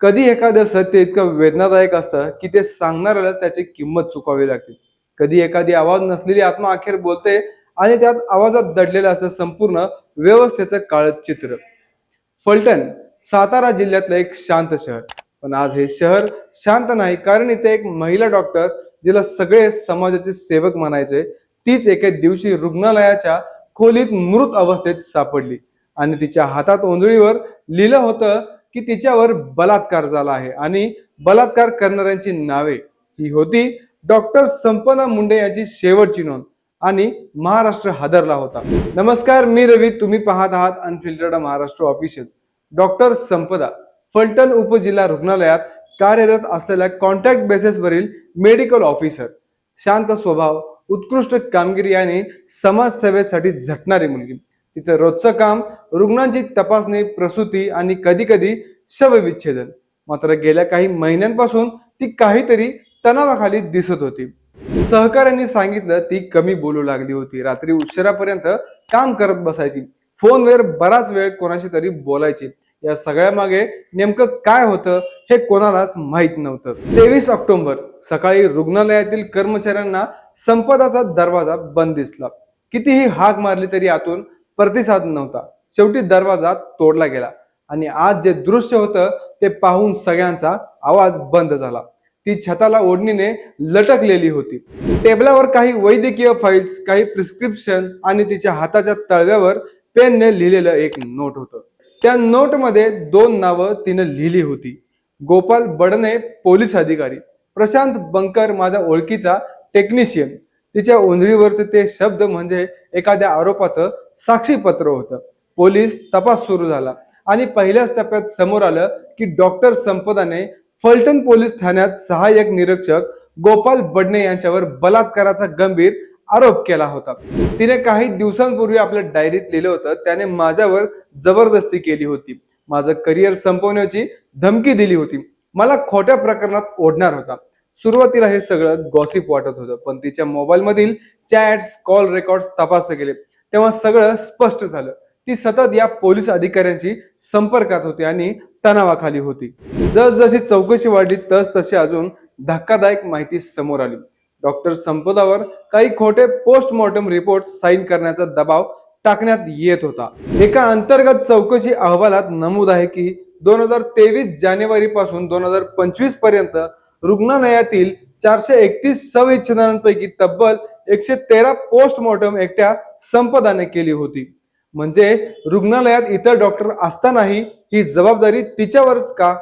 कधी एखादं सत्य इतकं वेदनादायक असतं की ते सांगणाऱ्याला त्याची किंमत चुकावी लागते. कधी एखादी आवाज नसलेली आत्मा अखेर बोलते आणि त्यात आवाजात दडलेलं असतं संपूर्ण व्यवस्थेचं काळचित्र. फलटण सातारा जिल्ह्यातलं एक शांत शहर. पण आज हे शहर शांत नाही कारण इथे एक महिला डॉक्टर जिला सगळे समाजाचे सेवक म्हणायचे तीच एके दिवशी रुग्णालयाच्या खोलीत मृत अवस्थेत सापडली. आणि तिच्या हातात ओंजळीवर लिहिलं होतं की तिच्यावर बलात्कार झाला आहे. आणि बलात्कार करणाऱ्यांची नावे ही होती डॉक्टर संपना मुंडे यांची शेवटची नोंद. आणि महाराष्ट्र हादरला होता. नमस्कार मी रवी. तुम्ही पाहत आहात unfiltered Maharashtra official doctor Sampada Phaltan उपजिल्हा रुग्णालयात कार्यरत असलेल्या कॉन्टॅक्ट बेसिसवरील मेडिकल ऑफिसर शांत स्वभाव उत्कृष्ट कामगिरी आणि समाजसेवेसाठी झटणारी मुलगी. तिचं रोजचं काम रुग्णांची तपासणी प्रसूती आणि कधी कधी शवविच्छेदन. मात्र गेल्या काही महिन्यांपासून ती काहीतरी तणावाखाली दिसत होती. सहकाऱ्यांनी सांगितलं ती कमी बोलू लागली होती. रात्री उशिरापर्यंत काम करत बसायची. फोनवर बराच वेळ कोणाशी तरी बोलायची. या सगळ्या मागे नेमकं काय होतं हे कोणालाच माहीत नव्हतं. तेवीस ऑक्टोबर सकाळी रुग्णालयातील कर्मचाऱ्यांना संपदाचा दरवाजा बंद दिसला. कितीही हाक मारली तरी आतून प्रतिसाद नव्हता. शेवटी दरवाजा तोडला गेला. आणि आज जे दृश्य होतं ते पाहून सगळ्यांचा आवाज बंद झाला. ती छताला ओढणीने लटकलेली होती. टेबलावर काही वैद्यकीय फाईल्स काही प्रिस्क्रिप्शन आणि तिच्या हाताच्या तळव्यावर पेनने लिहिलेलं एक नोट होतं. त्या नोटमध्ये दोन नावं तिनं लिहिली होती. गोपाल बडणे पोलीस अधिकारी. प्रशांत बंकर माझा ओळखीचा टेक्निशियन तिच्या ओंजळीवरचे ते शब्द म्हणजे एखाद्या आरोपाचं साक्षीपत्र होतं. पोलीस तपास सुरू झाला. आणि पहिल्याच टप्प्यात समोर आलं की डॉक्टर संपदाने फलटण पोलीस ठाण्यात सहाय्यक निरीक्षक गोपाल बडणे यांच्यावर बलात्काराचा गंभीर आरोप केला होता. तिने काही दिवसांपूर्वी आपल्या डायरीत लिहिलं होतं. त्याने माझ्यावर जबरदस्ती केली होती. माझं करिअर संपवण्याची धमकी दिली होती. मला खोट्या प्रकरणात ओढणार होता. सुरुवातीला हे सगळं गॉसिप वाटत होतं. पण तिच्या मोबाईलमधील चॅट्स कॉल रेकॉर्ड तपासले गेले. तेव्हा सगळं स्पष्ट झालं. ती सतत या पोलीस अधिकाऱ्यांशी संपर्कात होती आणि तणावाखाली होती. जसजशी चौकशी वाढली तस तशी अजून धक्कादायक माहिती समोर आली. डॉक्टर संपदावर काही खोटे पोस्टमॉर्टम रिपोर्ट साईन करण्याचा दबाव टाकण्यात येत होता. एका अंतर्गत चौकशी अहवालात नमूद आहे की दोन हजार तेवीस जानेवारी पासून दोन हजार पंचवीसपर्यंत रुग्णालयातील चारशे एकतीस सविच्छेदनांपैकी तब्बल एकशे तेरा पोस्टमॉर्टम एकट्या संपदाने केली होती. म्हणजे रुग्णालयात इतर डॉक्टर असतानाही ही जबाबदारी तिच्यावरच का?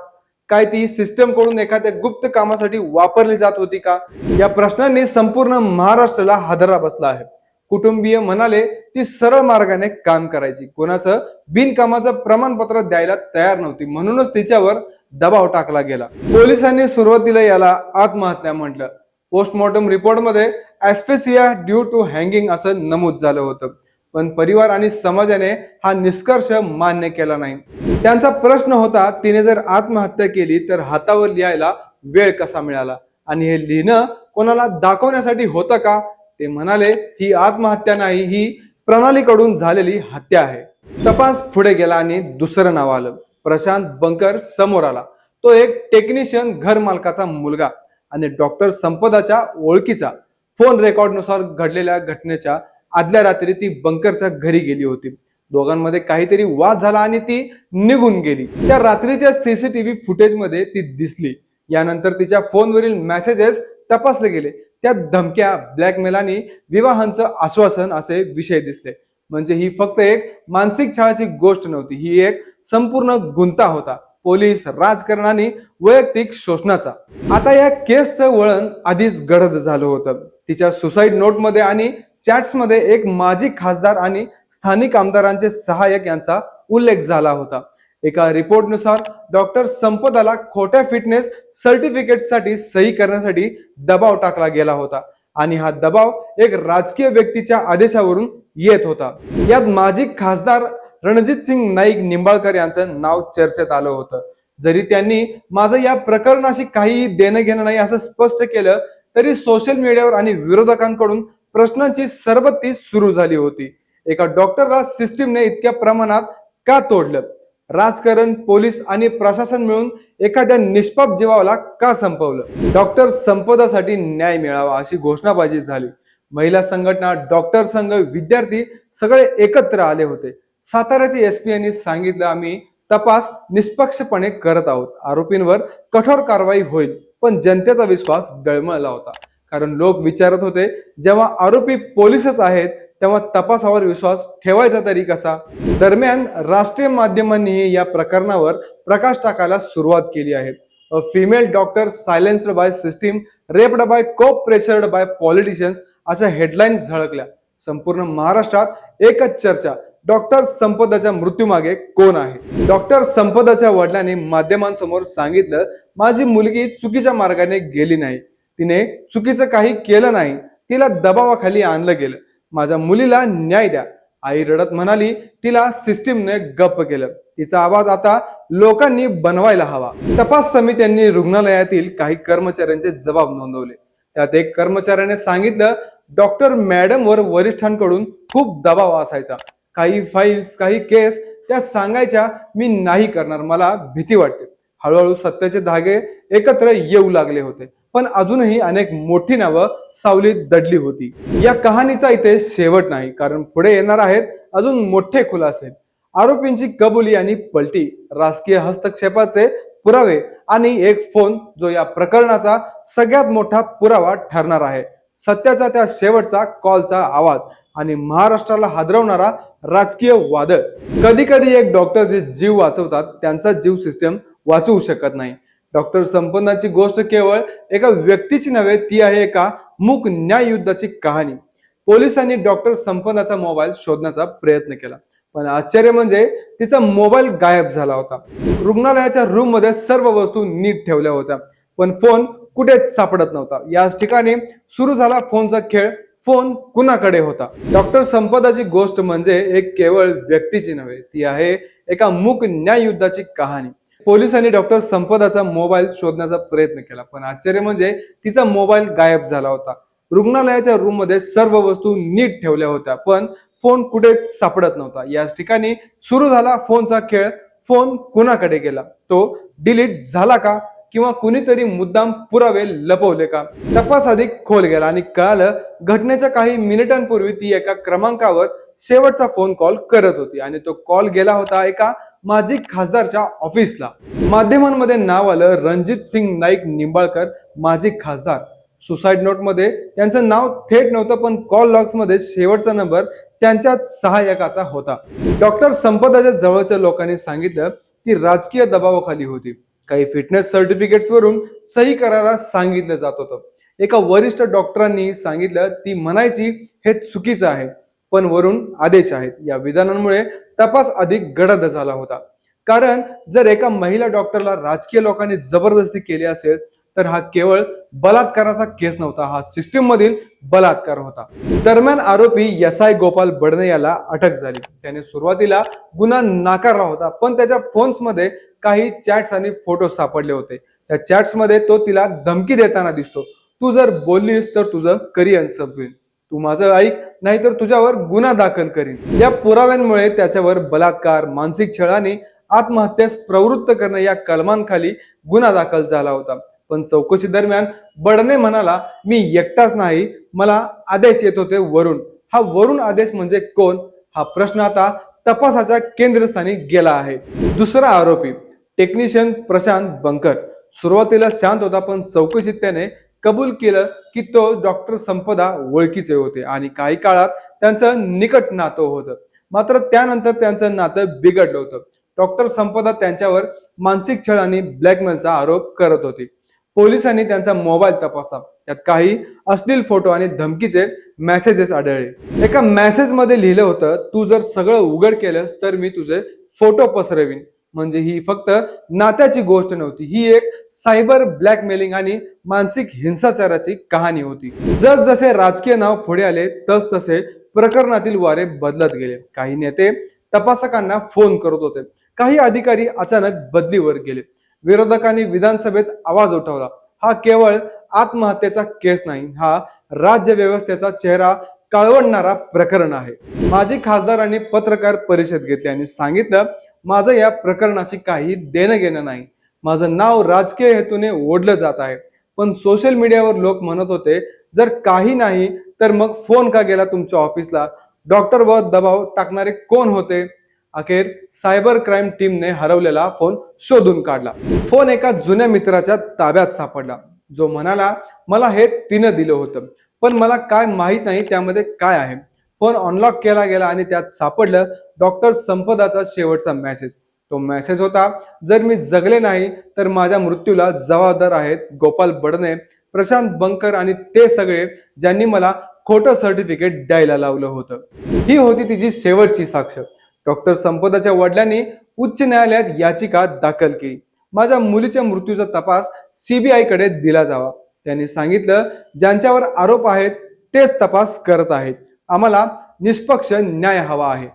काय ती सिस्टमकडून एखाद्या गुप्त कामासाठी वापरली जात होती का? या प्रश्नांनी संपूर्ण महाराष्ट्राला हादरा बसला आहे. कुटुंबीय म्हणाले ती सरळ मार्गाने काम करायची. कोणाचं? बिनकामाचं प्रमाणपत्र द्यायला तयार नव्हती. म्हणूनच तिच्यावर दबाव टाकला गेला. पोलिसांनी सुरुवातीला याला आत्महत्या म्हटलं. पोस्टमॉर्टम रिपोर्टमध्ये ऍस्पेसिया ड्यू टू हँगिंग असं नमूद झालं होतं. पण परिवार आणि समाजाने हा निष्कर्ष मान्य केला नाही. त्यांचा प्रश्न होता तिने जर आत्महत्या केली तर हातावर लिहायला वेळ कसा मिळाला? आणि हे लिहिणं कोणाला दाखवण्यासाठी होतं का? ते म्हणाले ही आत्महत्या नाही ही प्रणालीकडून झालेली हत्या आहे. तपास पुढे गेला आणि दुसरं नाव आलं. प्रशांत बंकर समोर आला. तो एक टेक्निशियन घर मालकाचा मुलगा आणि डॉक्टर संपदाच्या ओळखीचा. फोन रेकॉर्डनुसार घडलेल्या घटनेच्या आदल्या रात्री ती बंकरच्या घरी गेली होती. दोघांमध्ये काहीतरी वाद झाला आणि ती निघून गेली. त्या रात्रीच्या सीसीटीव्ही फुटेजमध्ये ती दिसली. यानंतर तिच्या फोनवरील मेसेजेस तपासले गेले. त्या धमक्या ब्लॅकमेल आणि विवाहांचं आश्वासन असे विषय दिसले. म्हणजे ही फक्त एक मानसिक छळाची गोष्ट नव्हती. ही एक संपूर्ण गुंता होता. पोलीस राजकारण आणि वैयक्तिक शोषणाचा. आता या केसचं वळण आधीच गडद झालं होतं. तिच्या सुसाईड नोटमध्ये आणि चॅट्समध्ये एक माजी खासदार आणि स्थानिक आमदारांचे सहाय्यक यांचा उल्लेख झाला होता. एका रिपोर्टनुसार डॉक्टर संपदाला खोट्या फिटनेस सर्टिफिकेटसाठी सही करण्यासाठी दबाव टाकला गेला होता आणि हा दबाव एक राजकीय व्यक्तीच्या आदेशावरून येत होता. यात माजी खासदार रणजित सिंग नाईक निंबाळकर यांचं नाव चर्चेत आलं होतं. जरी त्यांनी माझं या प्रकरणाशी काही देणं घेणं नाही असं स्पष्ट केलं तरी सोशल मीडियावर आणि विरोधकांकडून प्रश्नांची सरबत्ती सुरू झाली होती. एका डॉक्टरला सिस्टीमने इतक्या प्रमाणात का तोडलं? राजकारण पोलीस आणि प्रशासन मिळून एखाद्या निष्पाप जीवाला का संपवलं? डॉक्टर संपदासाठी न्याय मिळावा अशी घोषणाबाजी झाली. महिला संघटना डॉक्टर संघ विद्यार्थी सगळे एकत्र आले होते. साताऱ्याचे एस पी यांनी सांगितलं आम्ही तपास निष्पक्षपणे करत आहोत. आरोपींवर कठोर कारवाई होईल पण जनतेचा विश्वास डळमळला होता. कारण लोक विचारत होते जेव्हा आरोपी पोलीसच आहेत तेव्हा तपासावर विश्वास ठेवायचा तरी कसा? दरम्यान राष्ट्रीय माध्यमांनीही या प्रकरणावर प्रकाश टाकायला सुरुवात केली आहे. Female doctor silenced by system raped by cop pressured by politicians अशा हेडलाईन्स झळकल्या. संपूर्ण महाराष्ट्रात एकच चर्चा डॉक्टर संपदाच्या मृत्यूमागे कोण आहे? डॉक्टर संपदाच्या वडिलांनी माध्यमांसमोर सांगितलं माझी मुलगी चुकीच्या मार्गाने गेली नाही. तिने चुकीचं काही केलं नाही तिला दबावाखाली आणलं गेलं. माझ्या मुलीला न्याय द्या. आई रडत म्हणाली तिला सिस्टीमने गप्प केलं. तिचा आवाज आता लोकांनी बनवायला हवा. तपास समित्यांनी रुग्णालयातील काही कर्मचाऱ्यांचे जबाब नोंदवले. त्यात एक कर्मचाऱ्याने सांगितलं डॉक्टर मॅडमवर वरिष्ठांकडून खूप दबाव असायचा. काही फाईल्स काही केस त्या सांगायच्या मी नाही करणार. मला भीती वाटते. हळूहळू सत्याचे धागे एकत्र येऊ लागले होते. पण अजूनही अनेक मोठी नावं सावलीत दडली होती. या कहाणीचा इथे शेवट नाही कारण पुढे येणार आहेत अजून मोठे खुलासे. आरोपींची कबुली आणि पलटी राजकीय हस्तक्षेपाचे पुरावे आणि एक फोन जो या प्रकरणाचा सगळ्यात मोठा पुरावा ठरणार आहे. सत्याचा त्या शेवटचा कॉलचा आवाज आणि महाराष्ट्राला हादरवणारा राजकीय वादळ. कधी कधी एक डॉक्टर जे जीव वाचवतात त्यांचा जीव सिस्टम वाचवू शकत नाही. डॉक्टर संपन्नाची गोष्ट केवळ एका व्यक्तीची नव्हे ती आहे एका मूक न्याय युद्धाची कहाणी. पोलिसांनी डॉक्टर संपन्नाचा मोबाईल शोधण्याचा प्रयत्न केला. पण आश्चर्य म्हणजे तिचा मोबाईल गायब झाला होता. रुग्णालयाच्या रूममध्ये सर्व वस्तू नीट ठेवल्या होत्या. पण फोन कुठेच सापडत नव्हता. याच ठिकाणी सुरू झाला फोनचा खेळ. फोन कुणाकडे होता? डॉक्टर संपदाची गोष्ट म्हणजे एक केवळ व्यक्तीची नव्हे ती आहे एका मूक न्याय युद्धाची कहाणी. पोलिसांनी डॉक्टर संपदाचा मोबाईल शोधण्याचा प्रयत्न केला. पण आश्चर्य म्हणजे तिचा मोबाईल गायब झाला होता. रुग्णालयाच्या रूममध्ये सर्व वस्तू नीट ठेवल्या होत्या पण फोन कुठेच सापडत नव्हता. याच ठिकाणी सुरू झाला फोनचा खेळ. फोन कुणाकडे गेला? तो डिलीट झाला का? किंवा कुणीतरी मुद्दाम पुरावे लपवले का? तपास अधिक खोल गेला आणि कळालं घटनेच्या काही मिनिटांपूर्वी ती एका क्रमांकावर शेवटचा फोन कॉल करत होती आणि तो कॉल गेला होता एका माजी खासदारच्या ऑफिसला. माध्यमांमध्ये नाव आलं रणजित सिंग नाईक निंबाळकर माजी खासदार. सुसाईड नोटमध्ये त्यांचं नाव थेट नव्हतं पण कॉल लॉक्समध्ये शेवटचा नंबर त्यांच्या सहाय्यकाचा होता. डॉक्टर संपदाच्या जवळच्या लोकांनी सांगितलं की राजकीय दबावाखाली होती. काही फिटनेस सर्टिफिकेट्स वरून सही करायला सांगितलं जात होतं. एका वरिष्ठ डॉक्टरांनी सांगितलं ती म्हणायची हे चुकीचं आहे. पण वरून आदेश आहेत. या विधानांमुळे तपास अधिक गडद झाला होता. कारण जर एका महिला डॉक्टरला राजकीय लोकांनी जबरदस्ती केली असेल तर हा केवळ बलात्काराचा केस नव्हता हा सिस्टीम मधील बलात्कार होता. दरम्यान आरोपी एस आय गोपाल बडणे याला अटक झाली. त्याने सुरुवातीला गुन्हा नाकारला होता पण त्याच्या फोन्समध्ये काही चॅट्स आणि फोटो सापडले होते. त्या चॅट्समध्ये तो तिला धमकी देताना दिसतो. तू जर बोललीस तर तुझं करिअर संपवेल. तू माझं ऐक नाहीतर तुझ्यावर गुन्हा दाखल करीन. या पुराव्यांमुळे त्याच्यावर बलात्कार मानसिक छळाने आत्महत्येस प्रवृत्त करणं या कलमांखाली गुन्हा दाखल झाला होता. पण चौकशी दरम्यान बडने म्हणाला मी एकटाच नाही मला आदेश येत होते वरून. हा वरून आदेश म्हणजे कोण? हा प्रश्न आता तपासाच्या केंद्रस्थानी गेला आहे. दुसरा आरोपी टेक्निशियन प्रशांत बंकर. सुरुवातीला शांत होता पण चौकशीत त्याने कबूल केलं की तो डॉक्टर संपदा ओळखीचे होते. आणि काही काळात त्यांचं निकट नातं होतं. मात्र त्यानंतर त्यांचं नातं बिघडलं होतं. डॉक्टर संपदा त्यांच्यावर मानसिक छळ आणि ब्लॅकमेलचा आरोप करत होते. पोलिसांनी त्यांचा मोबाईल तपासला. त्यात काही अश्लील फोटो आणि धमकीचे मेसेजेस आढळले. एका मेसेजमध्ये लिहिलं होतं तू जर सगळं उघड केलंस तर मी तुझे फोटो पसरवीन. म्हणजे ही फक्त नात्याची गोष्ट नव्हती. ही एक सायबर ब्लॅकमेलिंग आणि मानसिक हिंसाचाराची कहाणी होती. जसजसे राजकीय नाव पुढे आले तस तसे प्रकरणातील वारे बदलत गेले. काही नेते तपासकांना फोन करत होते. काही अधिकारी अचानक बदलीवर गेले. विरोधकांनी विधानसभेत आवाज उठवला. हा केवळ आत्महत्येचा केस नाही हा राज्य व्यवस्थेचा चेहरा काळवडणारा प्रकरण आहे. माजी खासदारांनी पत्रकार परिषद घेतली आणि सांगितलं माझं या प्रकरणाशी काही देणं घेणं नाही. माझं नाव राजकीय हेतूने ओढलं जात आहे. पण सोशल मीडियावर लोक म्हणत होते जर काही नाही तर मग फोन का गेला तुमच्या ऑफिसला डॉक्टरवर दबाव टाकणारे कोण होते? अखेर सायबर क्राईम टीमने हरवलेला फोन शोधून काढला. फोन एका जुन्या मित्राच्या ताब्यात सापडला. जो म्हणाला मला हे तिनं दिलं होतं. पण मला काय माहीत नाही त्यामध्ये काय आहे. फोन अनलॉक केला गेला आणि त्यात सापडलं डॉक्टर संपदाचा शेवटचा मेसेज तो मेसेज होता जर मी जगले नाही तर माझ्या मृत्यूला जबाबदार आहेत गोपाल बडने प्रशांत बंकर आणि ते सगळे ज्यांनी मला खोटं सर्टिफिकेट द्यायला लावलं होतं. ही होती तिची शेवटची साक्ष. डॉक्टर संपदाच्या वडिलांनी उच्च न्यायालयात याचिका दाखल केली. माझ्या मुलीच्या मृत्यूचा तपास सीबीआयकडे दिला जावा. त्यांनी सांगितलं ज्यांच्यावर आरोप आहेत तेच तपास करत आहेत. आम्हाला निष्पक्ष न्याय हवा आहे.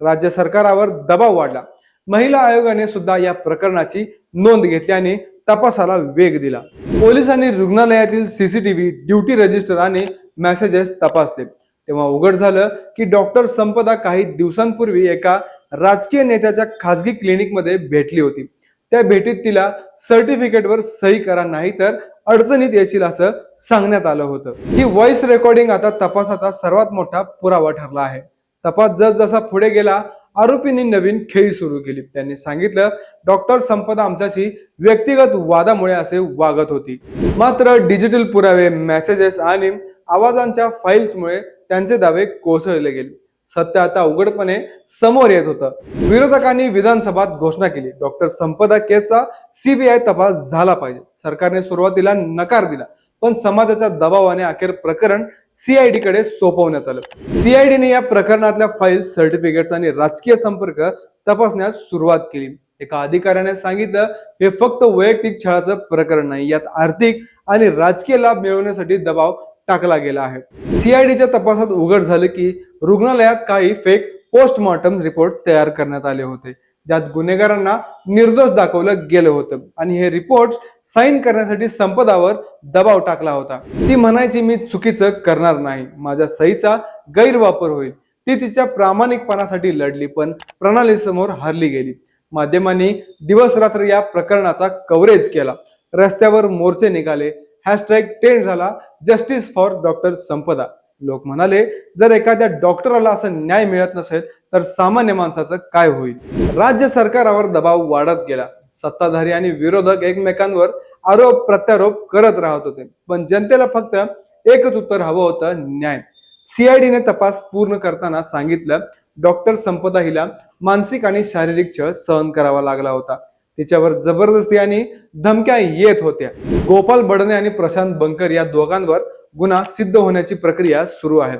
राज्य सरकारावर दबाव वाढला. महिला आयोगाने सुद्धा या प्रकरणाची नोंद घेतली आणि तपासाला वेग दिला. पोलिसांनी रुग्णालयातील सीसीटीव्ही ड्युटी रजिस्टर आणि मेसेजेस तपासले. तेव्हा उघड झालं की डॉक्टर संपदा काही दिवसांपूर्वी एका राजकीय नेत्याच्या खासगी क्लिनिकमध्ये भेटली होती. त्या भेटीत तिला सर्टिफिकेटवर सही करा नाही तर अडचणीत येशील असं सांगण्यात आलं होतं. ही व्हॉइस रेकॉर्डिंग आता तपासाचा सर्वात मोठा पुरावा ठरला आहे. तपास जसजसा पुढे गेला आरोपींनी नवीन खेळी सुरू केली. त्यांनी सांगितलं डॉक्टर संपदा आमच्याशी व्यक्तिगत वादामुळे असे वागत होती. मात्र डिजिटल पुरावे मेसेजेस आणि आवाजांच्या फाईल्समुळे त्यांचे दावे कोसळले गेले. सत्य आता उघडपणे समोर येत होतं. विरोधकांनी विधानसभात घोषणा केली. डॉक्टर संपदा केसचा सीबीआय तपास झाला पाहिजे. सरकारने सुरुवातीला नकार दिला. पण समाजाच्या दबावाने अखेर प्रकरण सीआयडी कडे सोपवण्यात आलं. सीआयडीने या प्रकरणातल्या फाईल सर्टिफिकेट्स आणि राजकीय संपर्क तपासण्यास सुरुवात केली. एका अधिकाऱ्याने सांगितलं हे फक्त वैयक्तिक छळाचं प्रकरण नाही. यात आर्थिक आणि राजकीय लाभ मिळवण्यासाठी दबाव टाकला गेला आहे. सीआयडीच्या तपासात उघड झालं की रुग्णालयात काही फेक पोस्टमॉर्टम रिपोर्ट तयार करण्यात आले होते. ज्यात गुन्हेगारांना निर्दोष दाखवलं गेलं होतं आणि हे रिपोर्ट साईन करण्यासाठी संपदावर दबाव टाकला होता. ती म्हणायची मी चुकीचं करणार नाही. माझ्या सहीचा गैरवापर होईल. ती तिच्या प्रामाणिकपणासाठी लढली पण प्रणालीसमोर हरली गेली. माध्यमांनी दिवस रात्र या प्रकरणाचा कव्हरेज केला. रस्त्यावर मोर्चे निघाले. हॅशटॅग ट्रेंड झाला जस्टिस फॉर डॉक्टर संपदा. लोक म्हणाले जर एखाद्या डॉक्टराला असं न्याय मिळत नसेल तर सामान्य माणसाचं काय होईल? राज्य सरकारावर दबाव वाढत गेला. सत्ताधारी आणि विरोधक एकमेकांवर आरोप प्रत्यारोप करत राहत होते. पण जनतेला फक्त एकच उत्तर हवं होतं न्याय. सीआयडीने तपास पूर्ण करताना सांगितलं डॉक्टर संपदा हिला मानसिक आणि शारीरिक छळ सहन करावा लागला होता. तिच्यावर जबरदस्ती आणि धमक्या येत होत्या. गोपाल बडने आणि प्रशांत बंकर या दोघांवर गुन्हा सिद्ध होण्याची प्रक्रिया सुरू आहे.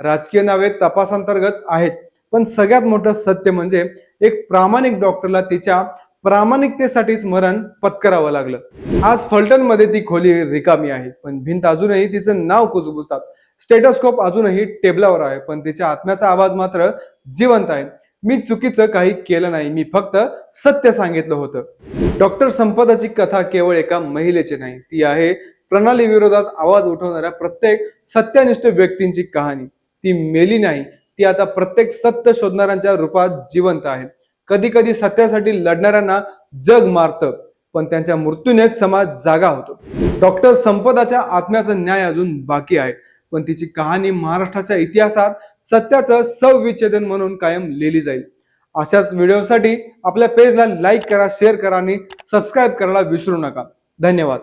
राजकीय नावे तपासांतर्गत आहेत पण सगळ्यात मोठं सत्य म्हणजे एक प्रामाणिक डॉक्टरला तिच्या प्रामाणिकतेसाठीच मरण पत्करावं लागलं. आज फलटणमध्ये ती खोली रिकामी आहे पण भिंत अजूनही तिचं नाव कुजबुजतात. स्टेटस्कोप अजूनही टेबलावर आहे पण तिच्या आत्म्याचा आवाज मात्र जिवंत आहे. मी चुकीचं काही केलं नाही. मी फक्त सत्य सांगितलं होतं. डॉक्टर संपदाची कथा केवळ एका महिलेची नाही ती आहे प्रणाली विरोधात आवाज उठवणाऱ्या प्रत्येक सत्यनिष्ठ व्यक्तींची कहाणी. ती मेली नाही ती आता प्रत्येक सत्य शोधणाऱ्यांच्या रूपात जिवंत आहे. कधी कधी सत्यासाठी लढणाऱ्यांना जग मारतं पण त्यांच्या मृत्यूनेच समाज जागा होतो. डॉक्टर संपदाच्या आत्म्याचा न्याय अजून बाकी आहे. पण तिची कहाणी महाराष्ट्राच्या इतिहासात सत्याचं सविच्छेदन म्हणून कायम लिहिली जाईल. अशाच व्हिडिओसाठी आपल्या पेजला लाईक करा शेअर करा आणि सबस्क्राईब करायला विसरू नका. धन्यवाद.